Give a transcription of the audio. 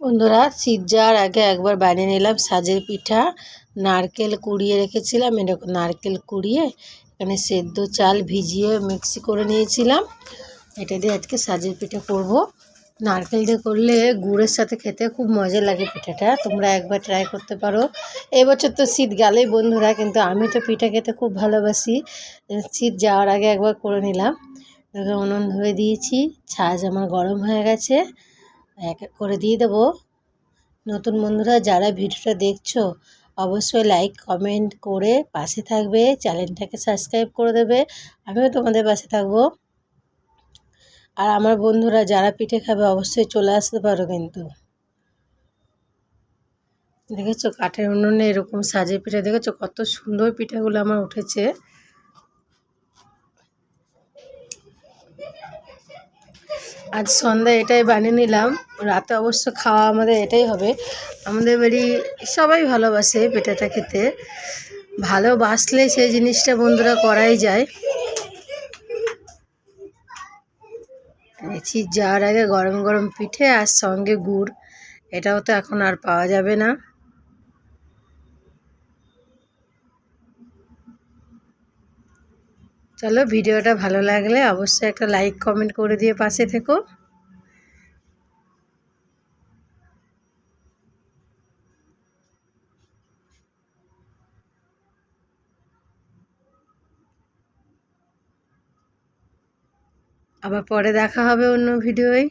বন্ধুরা, শীত যাওয়ার আগে একবার বানিয়ে নিলাম সাজের পিঠা। নারকেল কুড়িয়ে রেখেছিলাম এরকম নারকেল কুড়িয়ে এখানে সেদ্ধ চাল ভিজিয়ে মিক্সি করে নিয়েছিলাম। এটা দিয়ে আজকে সাজের পিঠা করব। নারকেল দিয়ে করলে গুড়ের সাথে খেতে খুব মজা লাগে পিঠাটা, তোমরা একবার ট্রাই করতে পারো। এবছর তো শীত গেলেই বন্ধুরা, কিন্তু আমি তো পিঠা খেতে খুব ভালোবাসি। শীত যাওয়ার আগে একবার করে নিলাম। উনুন ধরে দিয়েছি ছাজ আমার গরম হয়ে গেছে। এক এক করে দিয়ে দেবো। নতুন বন্ধুরা, যারা ভিডিওটা দেখছ, অবশ্যই লাইক কমেন্ট করে পাশে থাকবে। চ্যানেলটাকে সাবস্ক্রাইব করে দেবে। আমিও তোমাদের পাশে থাকব। আর আমার বন্ধুরা, যারা পিঠে খাবে, অবশ্যই চলে আসতে পারো কিন্তু। দেখেছ, কাঠের উনুনে এরকম সাজে পিঠে। দেখেছ, কত সুন্দর পিঠাগুলো আমার উঠেছে। আজ সন্ধ্যা এটাই বানিয়ে নিলাম। রাতে অবশ্য খাওয়া আমাদের এটাই হবে। আমাদের বাড়ি সবাই ভালোবাসে পিঠাটা খেতে। ভালোবাসলে সেই জিনিসটা বন্ধুরা করাই যায়। যাওয়ার আগে গরম গরম পিঠে আর সঙ্গে গুড়। এটাও তো এখন আর পাওয়া যাবে না। চলো ভিডিওটা ভালো লাগলে অবশ্যই একটা লাইক, কমেন্ট করে দিয়ে পাশে থেকো। আবার পরে দেখা হবে অন্য ভিডিওয়।